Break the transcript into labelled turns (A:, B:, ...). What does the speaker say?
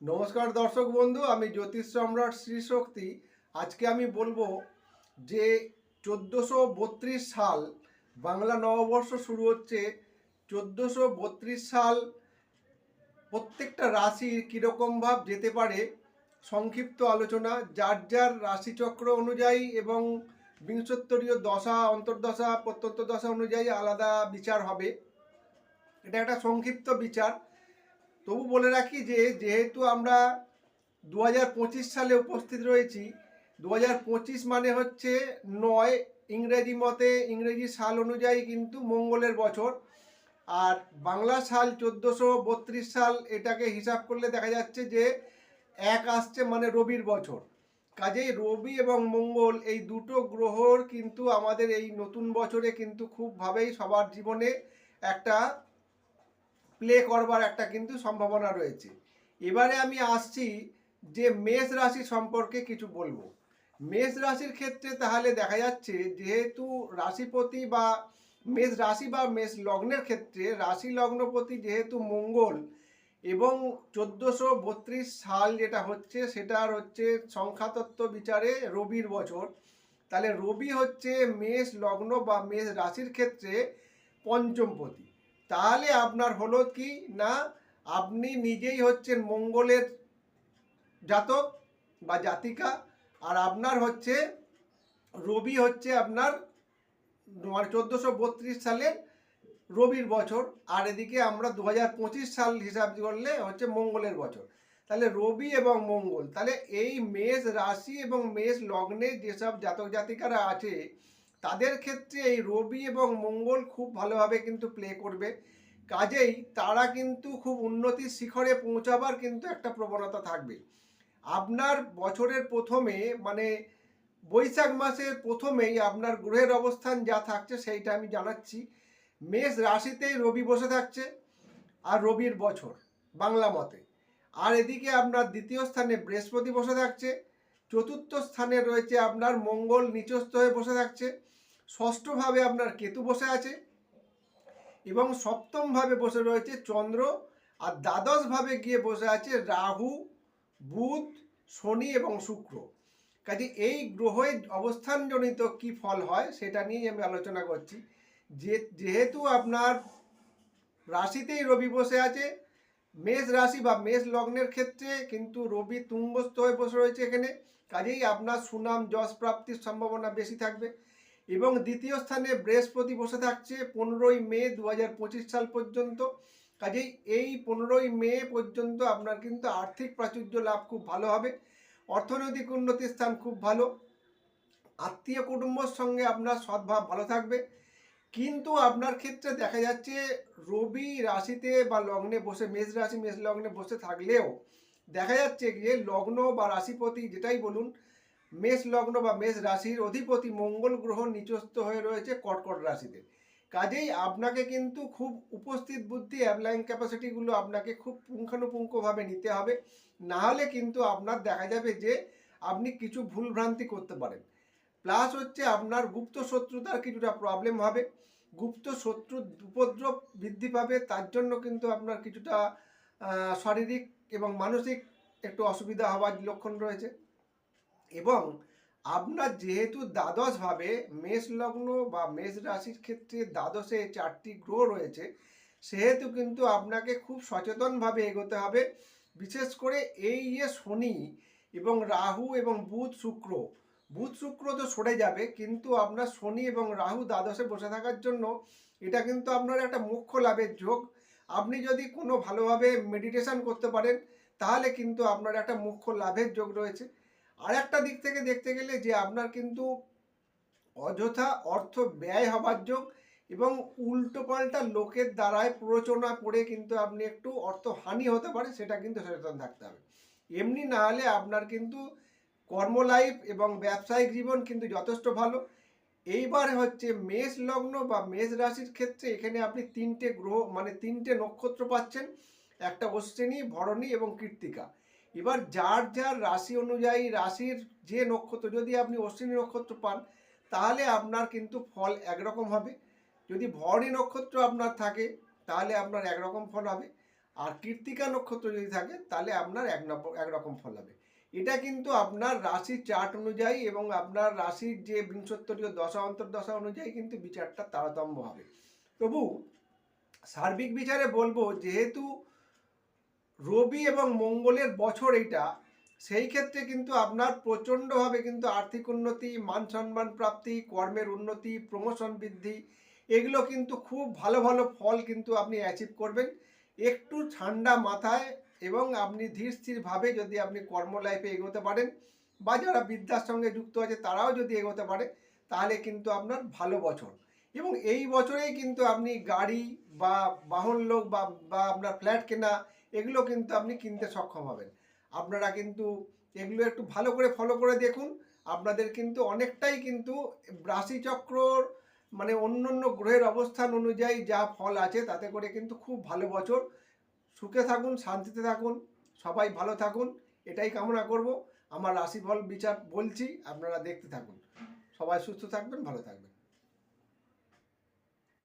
A: নমস্কার দর্শক বন্ধু, আমি জ্যোতিষ সম্রাট শ্রী শক্তি। আজকে আমি বলব যে চোদ্দোশো বত্রিশ সাল বাংলা নববর্ষ শুরু হচ্ছে। চোদ্দোশো বত্রিশ সাল প্রত্যেকটা রাশির কীরকম ভাব যেতে পারে, সংক্ষিপ্ত আলোচনা, যার যার রাশিচক্র অনুযায়ী এবং বিংশোত্তরীয় দশা, অন্তর্দশা প্রত্যন্ত দশা অনুযায়ী আলাদা বিচার হবে। এটা একটা সংক্ষিপ্ত বিচার। তবু বলে রাখি যে, যেহেতু আমরা দু হাজার পঁচিশ সালে উপস্থিত রয়েছি দু হাজার পঁচিশ মানে হচ্ছে নয় ইংরেজি মতে, ইংরেজি সাল অনুযায়ী কিন্তু মঙ্গলের বছর। আর বাংলা সাল চোদ্দোশো বত্রিশ সাল এটাকে হিসাব করলে দেখা যাচ্ছে যে, এক আসছে মানে রবির বছর। কাজেই রবি এবং মঙ্গল এই দুটো গ্রহর কিন্তু আমাদের এই নতুন বছরে কিন্তু খুবভাবেই সবার জীবনে একটা প্লে করবার একটা কিন্তু সম্ভাবনা রয়েছে। এবারে আমি আসছি যে মেষ রাশি সম্পর্কে কিছু বলব। মেষ রাশির ক্ষেত্রে তাহলে দেখা যাচ্ছে যেহেতু রাশিপতি বা মেষ রাশি বা মেষ লগ্নের ক্ষেত্রে রাশি লগ্নপতি যেহেতু মঙ্গল এবং চোদ্দোশো বত্রিশ সাল যেটা হচ্ছে সেটার হচ্ছে সংখ্যাতত্ত্ব বিচারে রবির বছর। তাহলে রবি হচ্ছে মেষ লগ্ন বা মেষ রাশির ক্ষেত্রে পঞ্চমপতি। তাহলে আপনার হলো কি না, আপনি নিজেই হচ্ছেন মঙ্গলের জাতক বা জাতিকা, আর আপনার হচ্ছে, রবি হচ্ছে আপনার মানে চোদ্দোশো বত্রিশ সালের রবির বছর, আর এদিকে আমরা দু হাজার পঁচিশ সাল হিসাব করলে হচ্ছে মঙ্গলের বছর। তাহলে রবি এবং মঙ্গল, তাহলে এই মেষ রাশি এবং মেষ লগ্নে যেসব জাতক জাতিকারা আছে তাদের ক্ষেত্রে এই রবি এবং মঙ্গল খুব ভালোভাবে কিন্তু প্লে করবে। কাজেই তারা কিন্তু খুব উন্নতির শিখরে পৌঁছাবার কিন্তু একটা প্রবণতা থাকবে। আপনার বছরের প্রথমে মানে বৈশাখ মাসের প্রথমেই আপনার গ্রহের অবস্থান যা থাকছে সেইটা আমি জানাচ্ছি। মেষ রাশিতেই রবি বসে থাকছে আর রবির বছর বাংলা মতে। আর এদিকে আপনার দ্বিতীয় স্থানে বৃহস্পতি বসে থাকছে। চতুর্থ স্থানে রয়েছে আপনার মঙ্গল নিচস্থ হয়ে বসে থাকছে। ষষ্ঠভাবে আপনার কেতু বসে আছে এবং সপ্তমভাবে বসে রয়েছে চন্দ্র আর দ্বাদশভাবে গিয়ে বসে আছে রাহু, বুধ, শনি এবং শুক্র। কাজে এই গ্রহের অবস্থানজনিত কি ফল হয় সেটা নিয়েই আমি আলোচনা করছি। যে, যেহেতু আপনার রাশিতেই রবি বসে আছে মেষ রাশি বা মেষ লগ্নের ক্ষেত্রে কিন্তু রবি তুঙ্গস্থ হয়ে বসে রয়েছে এখানে। কাজেই আপনার সুনাম, যশ প্রাপ্তির সম্ভাবনা বেশি থাকবে। এবং দ্বিতীয় স্থানে বৃহস্পতি বসে থাকছে পনেরোই মে দু হাজার পঁচিশ সাল পর্যন্ত। কাজেই এই পনেরোই মে পর্যন্ত আপনার কিন্তু আর্থিক প্রাচুর্য লাভ খুব ভালো হবে। অর্থনৈতিক উন্নতির স্থান খুব ভালো। আত্মীয় কুটুম্বর সঙ্গে আপনার সদ্ভাব ভালো থাকবে। কিন্তু আপনার ক্ষেত্রে দেখা যাচ্ছে রবি রাশিতে বা লগ্নে বসে, মেষ রাশি, মেষ লগ্নে বসে থাকলেও দেখা যাচ্ছে যে লগ্ন বা রাশিপতি যেটাই বলুন, মেষ লগ্ন বা মেষ রাশির অধিপতি মঙ্গল গ্রহ নিচস্থ হয়ে রয়েছে কর্কট রাশিতে। কাজেই আপনাকে কিন্তু খুব উপস্থিত বুদ্ধি, অ্যাপ্লাইং ক্যাপাসিটিগুলো আপনাকে খুব পুঙ্খানুপুঙ্খভাবে নিতে হবে। না হলে কিন্তু আপনার দেখা যাবে যে আপনি কিছু ভুলভ্রান্তি করতে পারেন। প্লাস হচ্ছে আপনার গুপ্ত শত্রুতার কিছুটা প্রবলেম হবে। গুপ্ত শত্রু উপদ্রব বৃদ্ধি পাবে, তার জন্য কিন্তু আপনার কিছুটা শারীরিক এবং মানসিক একটু অসুবিধা হওয়ার লক্ষণ রয়েছে। এবং আপনার যেহেতু দ্বাদশভাবে মেষ লগ্ন বা মেষ রাশির ক্ষেত্রে দ্বাদশে চারটি গ্রহ রয়েছে, সেহেতু কিন্তু আপনাকে খুব সচেতনভাবে এগোতে হবে। বিশেষ করে এই যে শনি এবং রাহু এবং বুধ শুক্র বুধ শুক্র তো সরে যাবে, কিন্তু আপনার শনি এবং রাহু দ্বাদশে বসে থাকার জন্য এটা কিন্তু আপনার একটা মুখ্য লাভের যোগ। আপনি যদি কোনো ভালোভাবে মেডিটেশন করতে পারেন, তাহলে কিন্তু আপনার একটা মুখ্য লাভের যোগ রয়েছে। আর একটা দিক থেকে দেখতে গেলে যে আপনার কিন্তু অযথা অর্থ ব্যয় হবার যোগ এবং উল্টোপাল্টা লোকের দ্বারায় প্ররোচনা পড়ে কিন্তু আপনি একটু অর্থ হানি হতে পারে, সেটা কিন্তু সচেতন থাকতে হবে। এমনি না হলে আপনার কিন্তু কর্ম লাইফ এবং ব্যবসায়িক জীবন কিন্তু যথেষ্ট ভালো। এইবার হচ্ছে মেষ লগ্ন বা মেষ রাশির ক্ষেত্রে এখানে আপনি তিনটে গ্রহ মানে তিনটে নক্ষত্র পাচ্ছেন। একটা অশ্বিনী ভরণী এবং কৃত্তিকা। এবার যার যার রাশি অনুযায়ী রাশির যে নক্ষত্র, যদি আপনি অশ্বিনী নক্ষত্র পান, তাহলে আপনার কিন্তু ফল একরকম হবে। যদি ভরণী নক্ষত্র আপনার থাকে, তাহলে আপনার একরকম ফল হবে। আর কৃত্তিকা নক্ষত্র যদি থাকে, তাহলে আপনার এক একরকম ফল হবে। এটা কিন্তু আপনার রাশির চার্ট অনুযায়ী এবং আপনার রাশির যে বিংশোত্তরীয় দশা, অন্তর্দশা অনুযায়ী কিন্তু বিচারটা তারতম্য হবে। তবু সার্বিক বিচারে বলব, যেহেতু রবি এবং মঙ্গলের বছর এইটা, সেই ক্ষেত্রে কিন্তু আপনার প্রচণ্ডভাবে কিন্তু আর্থিক উন্নতি, মান সম্মান প্রাপ্তি, কর্মের উন্নতি প্রমোশন বৃদ্ধি, এগুলো কিন্তু খুব ভালো ভালো ফল কিন্তু আপনি অ্যাচিভ করবেন। একটু ঠান্ডা মাথায় এবং আপনি ধীর স্থিরভাবে যদি আপনি কর্ম লাইফে এগোতে পারেন বা যারা বিদ্যার সঙ্গে যুক্ত আছে তারাও যদি এগোতে পারে, তাহলে কিন্তু আপনার ভালো বছর। এবং এই বছরেই কিন্তু আপনি গাড়ি বা বাহন লোক বা বা আপনার ফ্ল্যাট কেনা, এগুলো কিন্তু আপনি কিনতে সক্ষম হবেন। আপনারা কিন্তু এগুলো একটু ভালো করে ফলো করে দেখুন। আপনাদের কিন্তু অনেকটাই কিন্তু রাশিচক্রর মানে অন্য অন্য গ্রহের অবস্থান অনুযায়ী যা ফল আছে তাতে করে কিন্তু খুব ভালো বছর। সুখে থাকুন, শান্তিতে থাকুন, সবাই ভালো থাকুন, এটাই কামনা করব। আমার রাশিফল বিচার বলছি, আপনারা দেখতে থাকুন। সবাই সুস্থ থাকবেন, ভালো থাকবেন।